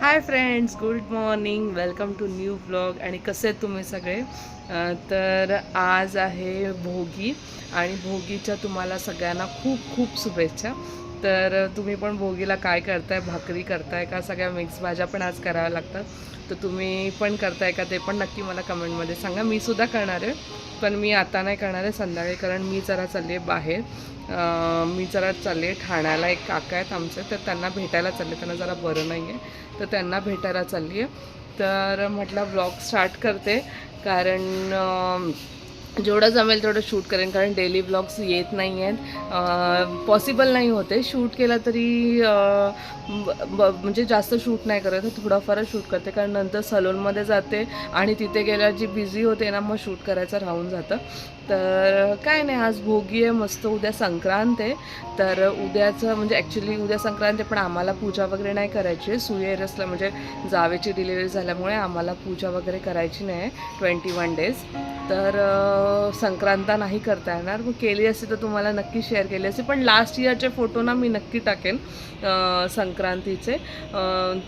Hi friends good morning welcome to new blog आणि कसे आहेत तुम्ही सगळे? तर आज आहे भोगी. आणि भोगीच्या तुम्हाला सगळ्यांना खूप खूप शुभेच्छा. तर तुम्ही पण भोगीला काय करताय? भाकरी करताय का? सगळ्या मिक्स भाज्या पण आज कराव्या लागतात. तर तुम्ही पण करताय का ते पण नक्की मला कमेंटमध्ये सांगा. मी सुद्धा करणार आहे. पण मी आता नाही करणार आहे संध्याकाळी कारण मी जरा चालली बाहेर. मी जरा चालली ठाण्याला. एक काका आहेत आमचे तर त्यांना भेटायला चालले त्यांना जरा बरं नाही आहे तर त्यांना भेटायला चालली आहे तर म्हटलं ब्लॉग स्टार्ट करते. कारण जेवढं जमेल तेवढं शूट करेन. कारण डेली ब्लॉग्स येत नाही आहेत पॉसिबल नाही होते. शूट केला तरी ब- म्हणजे जास्त शूट नाही करत. थोडाफारच शूट करते. कारण नंतर सलूनमध्ये जाते. आणि तिथे गेल्यावर जी बिझी होते ना मग शूट करायचं राहून जातं. तर काय नाही आज भोगी आहे मस्त उद्या संक्रांत आहे. तर उद्याचं म्हणजे ॲक्च्युली उद्या संक्रांत आहे पण आम्हाला पूजा वगैरे नाही करायची आहे. सुयेरसला म्हणजे जावेची डिलिव्हरी झाल्यामुळे आम्हाला पूजा वगैरे करायची नाही आहे ट्वेंटी वन डेज तर संक्रांता संक्रांत नाही करता येणार. मग केली असती तर तुम्हाला नक्की शेअर केली असती पण लास्ट इयरचे फोटो ना मी नक्की टाकेन संक्रांतीचे.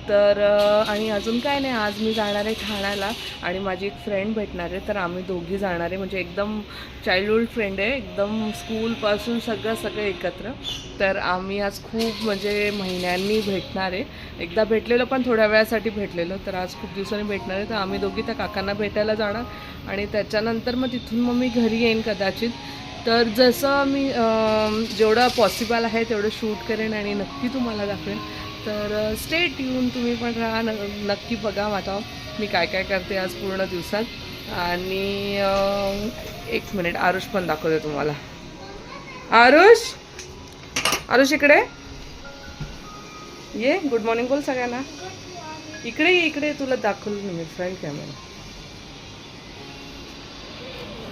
तर आणि अजून काय नाही आज मी जाणार आहे ठाण्याला आणि माझी एक फ्रेंड भेटणार आहे तर आम्ही दोघी जाणार आहे. म्हणजे एकदम चाइल्डहूड फ्रेंड आहे. एकदम स्कूलपासून सगळं सगळं एकत्र. तर आम्ही आज खूप म्हणजे महिन्यांनी भेटणार आहे. एकदा भेटलेलो पण थोड्या वेळासाठी भेटलेलो. तर आज खूप दिवसांनी भेटणार आहे. तर आम्ही दोघी त्या काकांना भेटायला जाणार. आणि त्याच्यानंतर मग तिथून मग मी घरी येईन कदाचित. तर जसं मी जेवढं पॉसिबल आहे तेवढं शूट करेन आणि नक्की तुम्हाला दाखवेन. तर स्टेट येऊन तुम्ही पण राहा. न नक्की बघा. माता मी काय काय करते आज पूर्ण दिवसात. आणि एक मिनिट आरुष पण दाखवते तुम्हाला. आरुष? आरुष इकडे? ये गुड मॉर्निंग बोल सगळ्यांना. इकडे ये, इकडे तुला दाखवलं मी फ्रंट कॅमेरा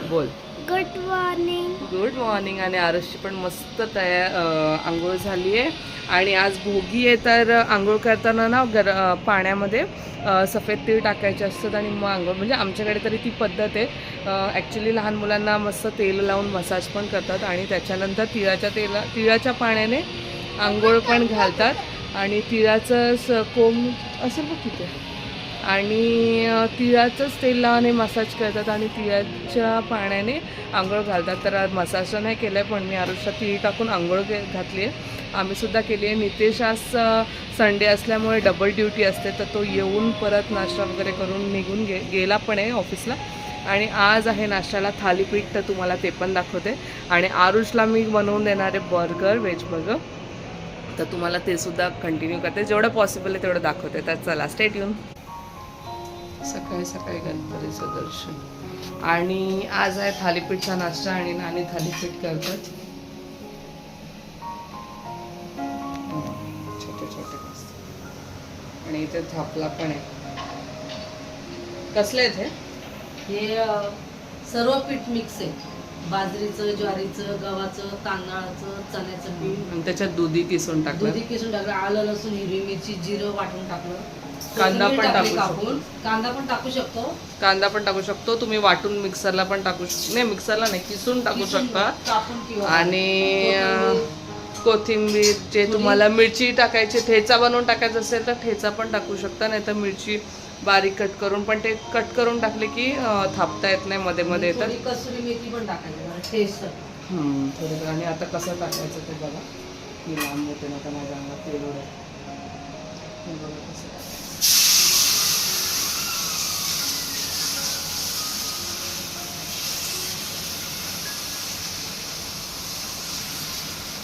बोल. गुड मॉर्निंग गुड मॉर्निंग आणि आरुषची पण मस्त तयार आंघोळ झाली आहे आणि आज भोगी आहे तर आंघोळ करताना ना गर पाण्यामध्ये सफेद तीळ टाकायचे असतात आणि मग आंघोळ म्हणजे आमच्याकडे तरी ती पद्धत आहे. ॲक्च्युली लहान मुलांना मस्त तेल लावून मसाज पण करतात आणि त्याच्यानंतर तिळाच्या तेला तिळाच्या पाण्याने आंघोळ पण घालतात आणि तिळाचं स कोंब असेल बघ तिथे. आणि तिळाचंच तेल लावणे मसाज करतात आणि तिळाच्या पाण्याने आंघोळ घालतात. तर आज मसाज नाही केलं आहे पण मी आरुषला तिळ टाकून आंघोळ घातली आहे आम्हीसुद्धा केली आहे. नितेश आज संडे असल्यामुळे डबल ड्युटी असते तर तो येऊन परत नाश्ता वगैरे करून निघून गे गेला पण आहे ऑफिसला आणि आज आहे नाश्त्याला थालीपीठ तर तुम्हाला ते पण दाखवते. आणि आरुषला मी बनवून देणार आहे बर्गर व्हेज बर्गर तर तुम्हाला ते सुद्धा कंटिन्यू करते. जेवढं पॉसिबल आहे तेवढं दाखवते. तर चला स्टेट येऊन सकाळी सकाळी गणपतीचं दर्शन. आणि आज आहे थालीपीठचा नाश्ता आणि नाणी थालीपीठ करतात. आणि इथे थापला पण आहे. कसले आहेत हे हे सर्व पीठ मिक्स आहे. बाजरीचं ज्वारीचं गव्हाचं तांदळाचं चण्याचं पीठ आणि त्याच्यात दुधी किसून टाकलं? दुधी किसून टाकलं आलं लसूण हिरवी मिरची जिरं वाटून टाकलं. कांदा पण टाकू कापून. कांदा पण टाकू शकतो. कांदा पण टाकू शकतो. तुम्ही वाटून मिक्सरला पण टाकू शकतो नाही मिक्सरला नाही किसून टाकू शकता. आणि कोथिंबीर. जे तुम्हाला मिरची टाकायची ठेचा बनवून टाकायचं असेल तर ठेचा पण टाकू शकता नाही तर मिरची बारीक कट करून पण ते कट करून टाकले की थापता येत नाही मध्ये मध्ये येतात कसुरी मेथी पण टाकायची आणि आता कसं टाकायचं ते बघा. की लांब होते ना तर माझ्या अंगात तेल बघा कसं टाकायचं.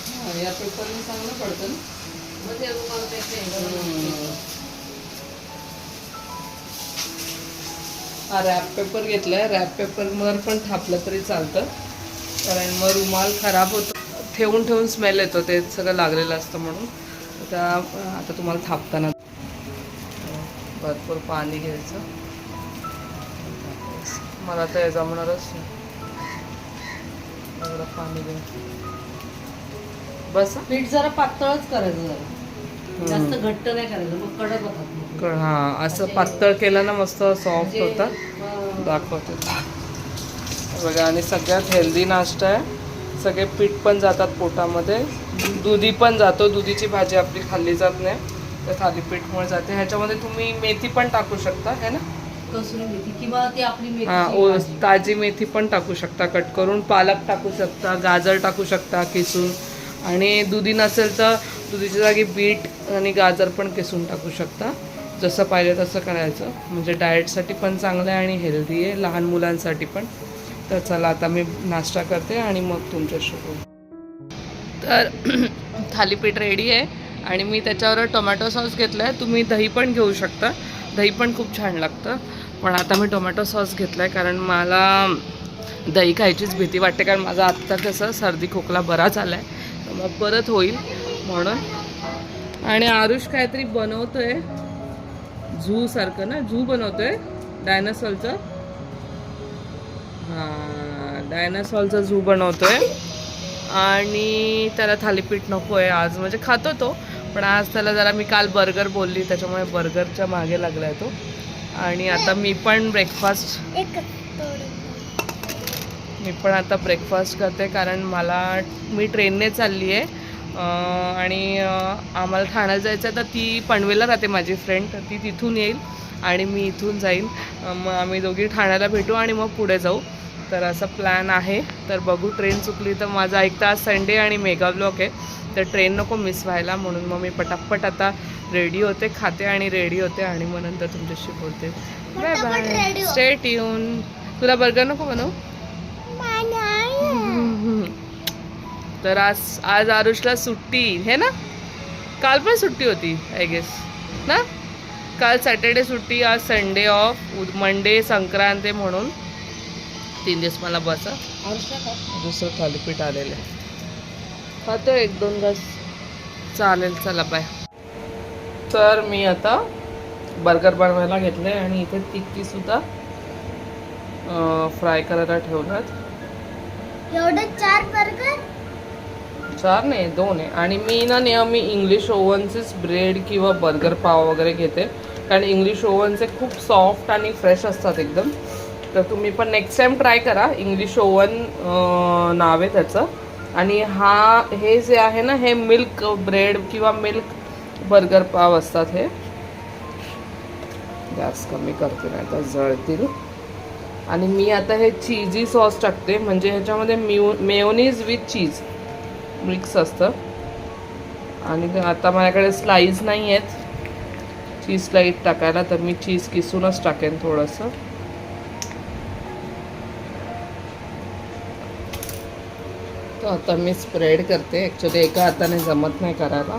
हा, या पेपरने चांगलं पडतं ना? मग ते रुमाल त्याचे हम्म. हा रॅप पेपर घेतलाय रॅप पेपरवर पण थापलं तरी चालतं. कारण मग रुमाल खराब होतो ठेवून ठेवून स्मेल येतो. ते सगळं लागलेलं असतं म्हणून. आता आता तुम्हाला थापताना भरपूर पाणी घ्यायचं. मला तर जमणारच नाही पाणी घ्यायचं. बस. पीठ जरा पातळच करायचं जरा. जास्त घट्ट नाही करायचं मग कडक होतात हा असं पातळ केलं ना मस्त सॉफ्ट होतात दाखवते. बघा आणि सगळ्यात हेल्दी नाश्ता आहे. सगळे पीठ पण जातात पोटामध्ये. दुधी पण जातो. दुधीची भाजी आपली खाल्ली जात नाही. तर थालीपीठमुळे जाते. ह्याच्यामध्ये तुम्ही मेथी पण टाकू शकता है ना? कसुरी मेथी? किंवा ती आपली हा ताजी मेथी पण टाकू शकता. कट करून पालक टाकू शकता गाजर टाकू शकता किसून. आणि दुधी नसेल तर दुधीच्या जागी बीट आणि गाजर पण किसून टाकू शकता. जसं पाहिजे तसं करायचं. म्हणजे डाएटसाठी पण चांगलं आहे आणि हेल्दी आहे. लहान मुलांसाठी पण. तर चला आता मी नाश्ता करते आणि मग तुमच्याशी बोलू तर थालीपीठ रेडी आहे. आणि मी त्याच्यावर टोमॅटो सॉस घेतला आहे तुम्ही दही पण घेऊ शकता. दही पण खूप छान लागतं. पण आता मी टोमॅटो सॉस घेतला आहे कारण मला दही खायचीच भीती वाटते. कारण माझा आत्ता कसं सर्दी खोकला बरा झाला आहे मग परत होईल म्हणून. आणि आरुष काहीतरी बनवतोय. झू सारखं ना झू बनवतोय डायनासॉलचं हां डायनासॉलचा झू बनवतोय. आणि त्याला थालीपीठ नको आहे आज म्हणजे खातो तो पण आज त्याला जरा मी काल बर्गर बोलली त्याच्यामुळे बर्गरच्या मागे लागला आहे तो. आणि आता मी पण ब्रेकफास्ट मी पण आता ब्रेकफास्ट करते कारण मला मी ट्रेनने चालली आहे. आणि आम्हाला ठाण्याला जायचं आहे तर ती पनवेलला राहते माझी फ्रेंड तर ती तिथून येईल आणि मी इथून जाईन. मग आम्ही दोघी ठाण्याला भेटू आणि मग पुढे जाऊ. तर असा प्लॅन आहे. तर बघू ट्रेन चुकली तर माझा एक तास संडे आणि मेगा ब्लॉक आहे. तर ट्रेन नको मिस व्हायला म्हणून मग मी पटापट आता रेडी होते खाते आणि रेडी होते आणि मग नंतर तुमच्याशी बोलते. बाय बाय स्टेट येऊन तुला बर्गर नको बनवू. तर आज आज आरुषला सुट्टी हे ना? काल पण सुट्टी होती आय गेस ना? काल सॅटर्डे सुट्टी आज संडे ऑफ मंडे संक्रांत म्हणून. तीन दिवस मला बसा दुसरं थालीपीठ आलेलं आहे. खातो एक दोन घास. चालेल चला बाय तर मी आता बर्गर बनवायला घेतलं आहे आणि इथे टिक्की सुद्धा फ्राय करायला ठेवल्यात एवढं चार बर्गर? चार नाही दोन आहे. आणि मी ना नेहमी इंग्लिश ओव्हनचेच ब्रेड किंवा बर्गर पाव वगैरे घेते. कारण इंग्लिश ओव्हनचे खूप सॉफ्ट आणि फ्रेश असतात एकदम. तर तुम्ही पण नेक्स्ट टाइम ट्राय करा. इंग्लिश ओव्हन नाव आहे त्याचं. आणि हा हे जे आहे ना हे मिल्क ब्रेड किंवा मिल्क बर्गर पाव असतात हे. गॅस कमी करते नाही तर जळतील. आणि मी आता हे चीजी सॉस टाकते. म्हणजे ह्याच्यामध्ये म्यू मेयोनीज विथ चीज मिक्स असतं. आणि आता माझ्याकडे स्लाईज नाही आहेत. चीज स्लाईज टाकायला तर मी चीज किसूनच टाकेन थोडंसं. तर आता मी स्प्रेड करते. ॲक्च्युली एका हाताने जमत नाही करायला.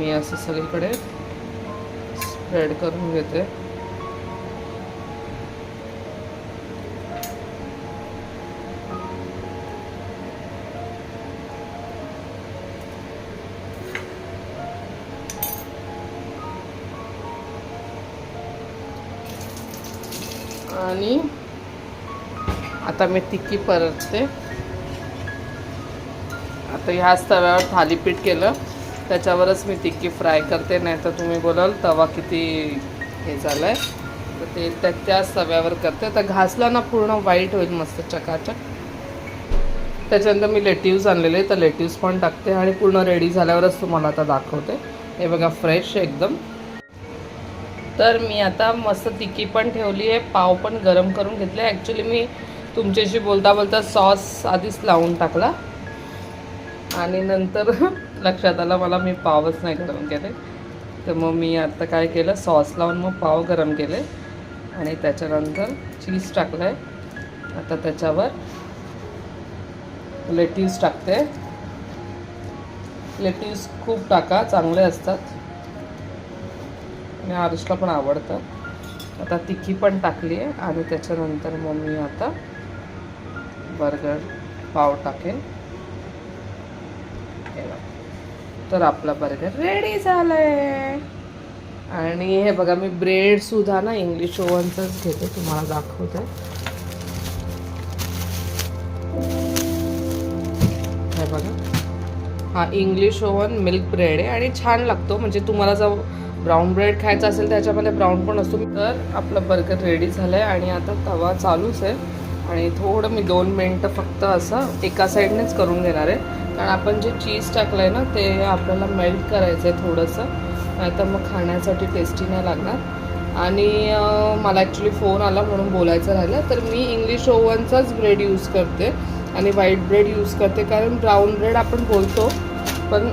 मी असं सगळीकडे स्प्रेड करून घेते. आणि आता मी टिक्की परतते. आता ह्याच तव्यावर थालीपीठ केलं. त्याच्यावरच मी तिक्की फ्राय करते नाही तर तुम्ही बोलाल तवा किती हे झालं आहे तर ते त्या त्याच तव्यावर करते. तर घासला ना पूर्ण व्हाईट होईल मस्त चकाचक. त्याच्यानंतर मी लेटिव्स आणलेले तर लेटिव्स पण टाकते आणि पूर्ण रेडी झाल्यावरच तुम्हाला आता दाखवते. हे बघा फ्रेश एकदम. तर मी आता मस्त तिकी पण ठेवली आहे. पाव पण गरम करून घेतले. ॲक्च्युली मी तुमच्याशी बोलता बोलता सॉस आधीच लावून टाकला. आणि नंतर लक्षात आलं मला मी पावच नाही गरम केले. तर मग मी आता काय केलं सॉस लावून मग पाव गरम केले. आणि त्याच्यानंतर चीज टाकलं आहे आता त्याच्यावर लेटिव्स टाकते. लेटिव्स खूप टाका चांगले असतात. आणि आरुषला पण आवडतं. आता तिखी पण टाकली आहे. आणि त्याच्यानंतर मग मी आता बर्गर पाव टाकेन. हे तर आपला बर्गर रेडी झालाय. आणि हे बघा मी ब्रेड सुद्धा ना इंग्लिश ओव्हनचंच घेते तुम्हाला दाखवते. हे बघा. हा इंग्लिश ओव्हन मिल्क ब्रेड आहे आणि छान लागतो. म्हणजे तुम्हाला जर ब्राऊन ब्रेड खायचा असेल त्याच्यामध्ये ब्राऊन पण असतो. तर आपला बर्गर रेडी झाला आहे आणि आता तवा चालूच आहे. आणि थोडं मी दोन मिनटं फक्त असं एका साईडनेच करून घेणार आहे. कारण आपण जे चीज टाकलं आहे ना ते आपल्याला मेल्ट करायचं आहे थोडंसं. नाहीतर मग खाण्यासाठी टेस्टी नाही लागणार. आणि मला ॲक्च्युली फोन आला म्हणून बोलायचं राहिलं. तर मी इंग्लिश ओव्हनचाच ब्रेड यूज करते. आणि व्हाईट ब्रेड यूज करते. कारण ब्राऊन ब्रेड आपण बोलतो पण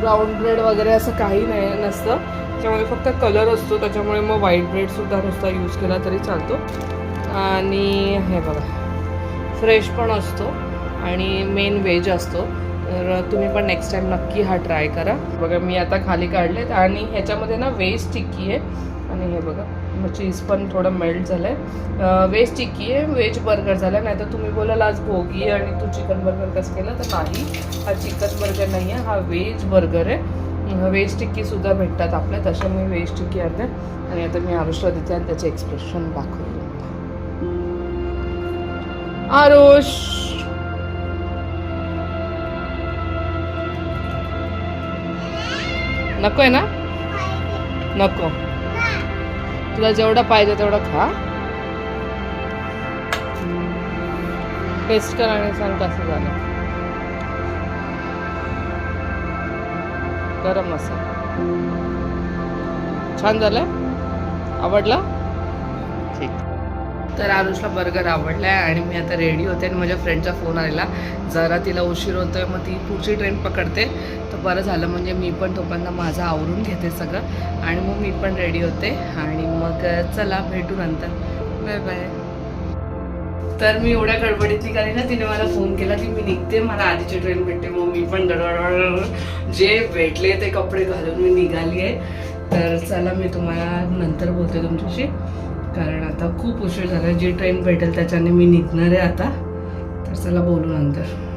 ब्राऊन ब्रेड वगैरे असं काही नाही नसतं. त्याच्यामुळे फक्त कलर असतो. त्याच्यामुळे मग व्हाईट ब्रेडसुद्धा नुसता यूज केला तरी चालतो. आणि हे बघा फ्रेश पण असतो. आणि मेन व्हेज असतो. तर तुम्ही पण नेक्स्ट टाइम नक्की हा ट्राय करा. बघा मी आता खाली काढलेत आणि ह्याच्यामध्ये ना वेज टिक्की आहे. आणि हे बघा मग चीज पण थोडं मेल्ट झालं आहे वेज टिक्की आहे व्हेज बर्गर झालं नाही तर तुम्ही बोलाल आज भोगी आणि तू चिकन बर्गर कसं केलं? तर नाही हा चिकन बर्गर नाही आहे हा व्हेज बर्गर आहे. व्हेज टिक्कीसुद्धा भेटतात आपल्या तशा मी व्हेज टिक्की आणते आणि आता मी आरुषला देते आणि त्याचे एक्सप्रेशन दाखवते. आरुष! नको आहे ना? नको. तुला जेवढं पाहिजे तेवढं खा. टेस्ट कर आणि सांग कसं झालं. गरम मसाला. छान झालं आवडला? ठीक. तर आरुषला बर्गर आवडला आहे आणि मी आता रेडी होते आणि माझ्या फ्रेंडचा फोन आलेला. जरा तिला उशीर होतो आहे मग ती पुढची ट्रेन पकडते. तर बरं झालं म्हणजे मी पण तोपर्यंत माझं आवरून घेते सगळं. आणि मग मी पण रेडी होते. आणि मग चला भेटू नंतर. बाय बाय तर मी एवढ्या गडबडीतली कारण ना तिने मला फोन केला की मी निघते मला आधीची ट्रेन भेटते. मग मी पण गडबड जे भेटले ते कपडे घालून मी निघाली आहे तर चला मी तुम्हाला नंतर बोलते तुमच्याशी कारण आता खूप उशीर झाला जी ट्रेन भेटेल त्याच्याने मी निघणार आहे आता तर चला बोलू नंतर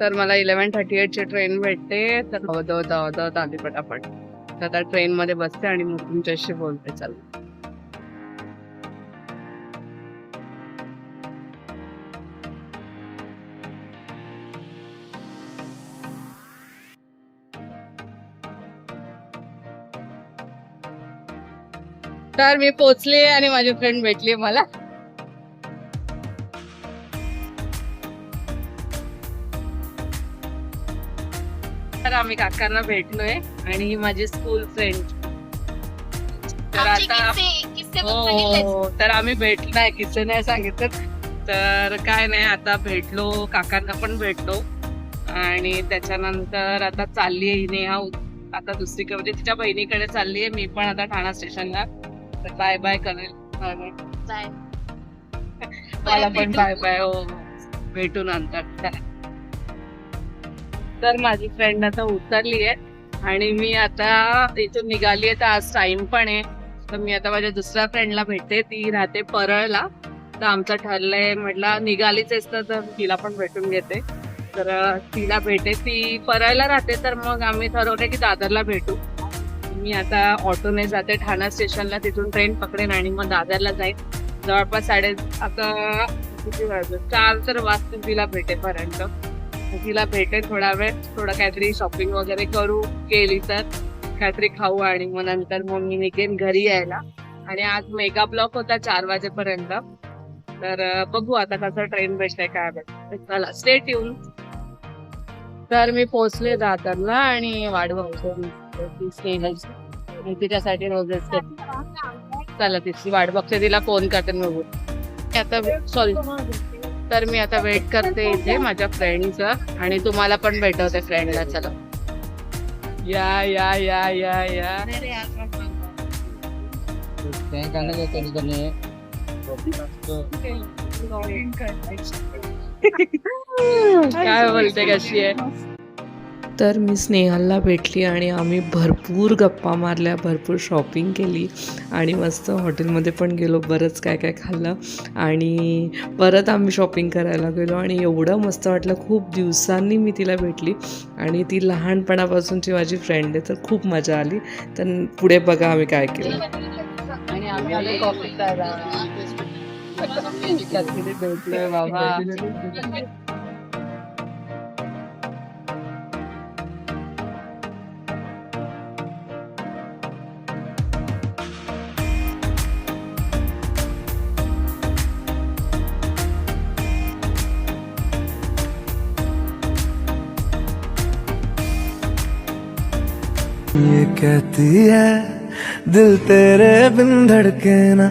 तर मला इलेव्हन थर्टी एटची ट्रेन भेटते तर धावत धावत आली पटापट तर आता ट्रेनमध्ये बसते आणि मग तुमच्याशी बोलते चालू तर मी पोचले आणि माझी फ्रेंड भेटली मला. तर आम्ही काकांना भेटलोय आणि ही माझी स्कूल फ्रेंड तर आता हो तर आम्ही भेटलो नाही किस्से नाही सांगितलं तर काय नाही आता भेटलो काकांना पण भेटलो. आणि त्याच्यानंतर आता चालली आहे हिने हा आता दुसरीकडे म्हणजे तिच्या बहिणीकडे चालली आहे मी पण आता ठाणा स्टेशनला तर बाय बाय करेल. मला पण बाय बाय हो. भेटू नंतर चला. तर माझी फ्रेंड आता उतरली आहे आणि मी आता इथून निघाली आहे. तर आज टाइम पण आहे. तर मी आता माझ्या दुसऱ्या फ्रेंडला भेटते. ती राहते परळला. तर आमचं ठरलंय म्हटलं निघालीच असतं तर तिला पण भेटून घेते. तर तिला भेटे ती परळला राहते. तर मग आम्ही ठरवले की दादरला भेटू. मी आता ऑटोने जाते ठाणा स्टेशनला तिथून ट्रेन पकडेन आणि मग दादरला जाईन. जवळपास साडे आता किती वाजले? चार तर वाजतील तिला भेटेपर्यंत. तिला भेटेल थोडा वेळ थोडं काहीतरी शॉपिंग वगैरे करू केली तर. काहीतरी खाऊ आणि मग नंतर मग मी निघेन घरी यायला. आणि आज मेगा ब्लॉक होता चार वाजेपर्यंत. तर बघू आता कसं ट्रेन भेटतंय काय भेटतंय. चला स्टेट येऊन तर मी पोहोचले दादरला आणि वाट मी तिच्यासाठी रोजेस करते. चला तिची वाट बघते तिला फोन करते मी बघू आता सॉरी तर मी आता वेट करते इथे माझ्या फ्रेंडचा आणि तुम्हाला पण भेटवते फ्रेंडला चला. या या या या या. काय बोलते कशी आहे? तर मी स्नेहलला भेटली आणि आम्ही भरपूर गप्पा मारल्या भरपूर शॉपिंग केली आणि मस्त हॉटेलमध्ये पण गेलो बरंच काय काय खाल्लं आणि परत आम्ही शॉपिंग करायला गेलो आणि एवढं मस्त वाटलं खूप दिवसांनी मी तिला भेटली आणि ती लहानपणापासूनची माझी फ्रेंड आहे तर खूप मजा आली. तर पुढे बघा आम्ही काय केलं. आणि आम्ही आलो कॉफी भेटलोय बाबा. कहती है दिल तेरे बिन धड़के ना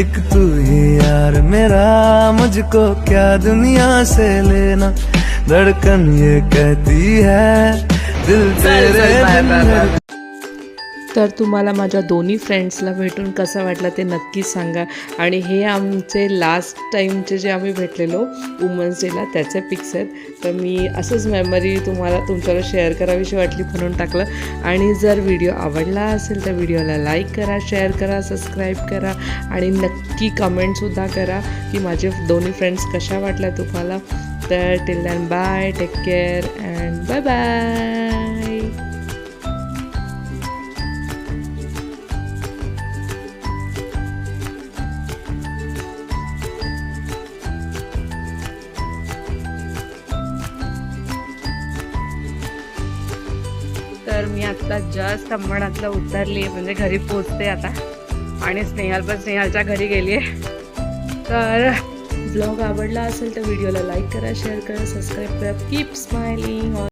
एक तू ही यार मेरा मुझको क्या दुनिया से लेना धड़कन ये कहती है दिल तेरे बिन. धड़के तर तुम्हाला माझ्या दोन्ही फ्रेंड्सला भेटून कसं वाटलं ते नक्की सांगा. आणि हे आमचे लास्ट टाईमचे जे आम्ही भेटलेलो वुमन्स डेला त्याचे पिक्स आहेत. तर मी असंच मेमरी तुम्हाला तुमच्याला शेअर करावीशी वाटली म्हणून टाकलं. आणि जर व्हिडिओ आवडला असेल तर व्हिडिओला लाईक करा शेअर करा सबस्क्राईब करा आणि नक्की कमेंटसुद्धा करा की माझे दोन्ही फ्रेंड्स कशा वाटल्या तुम्हाला. तर till then bye take care and bye bye आता जस्ट अंबणातलं उतरली म्हणजे घरी पोचते आता. आणि स्नेहाल पण स्नेहालच्या घरी गेली आहे तर ब्लॉग आवडला असेल तर व्हिडिओला लाईक करा शेअर करा सबस्क्राईब करा. Keep smiling